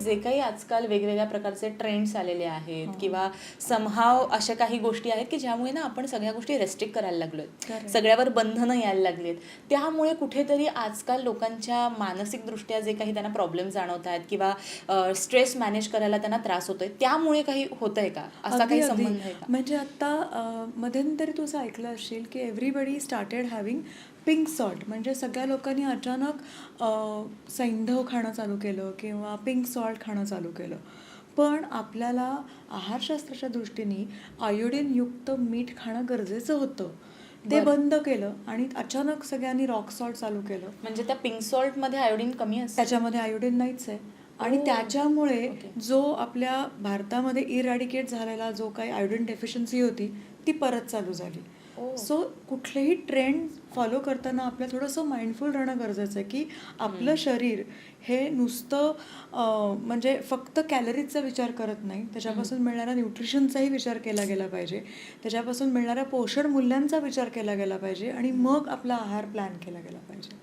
जे काही आजकाल वेगवेगळ्या प्रकारचे ट्रेंड्स आलेले आहेत किंवा समहाव अशा काही गोष्टी आहेत की ज्यामुळे ना आपण सगळ्या गोष्टी रेस्ट्रिक्ट करायला लागलोय. सगळ्यावर बंधनं यायला लागलीत. त्यामुळे कुठेतरी आजकाल लोकांच्या मानसिकदृष्ट्या जे काही त्यांना प्रॉब्लेम जाणवत आहेत किंवा स्ट्रेस मॅनेज करायला त्यांना त्रास होतोय त्यामुळे काही होतंय का? असा काही. संबंध आहे का? म्हणजे आता मध्यंतरी तू असं ऐकलं असेल की everybody started having pink salt म्हणजे सगळ्या लोकांनी अचानक सैंधव खाणं चालू केलं किंवा पिंक सॉल्ट खाणं चालू केलं पण आपल्याला आहारशास्त्राच्या दृष्टीने आयोडीनयुक्त मीठ खाणं गरजेचं होतं ते. बंद केलं आणि अचानक सगळ्यांनी रॉक सॉल्ट चालू केलं म्हणजे त्या पिंक सॉल्टमध्ये आयोडीन कमी असतं त्याच्यामध्ये आयोडीन नाहीच आहे आणि. त्याच्यामुळे. जो आपल्या भारतामध्ये इरॅडिकेट झालेला जो काही आयोडीन डेफिशियन्सी होती ती परत चालू झाली. सो कुठलेही ट्रेंड फॉलो करताना आपल्याला थोडंसं माइंडफुल राहणं गरजेचं आहे की आपलं शरीर हे नुसतं म्हणजे फक्त कॅलरीजचा विचार करत नाही. त्याच्यापासून मिळणाऱ्या न्यूट्रिशनचाही विचार केला गेला पाहिजे. त्याच्यापासून मिळणाऱ्या पोषण मूल्यांचा विचार केला गेला पाहिजे आणि मग आपला आहार प्लॅन केला गेला पाहिजे.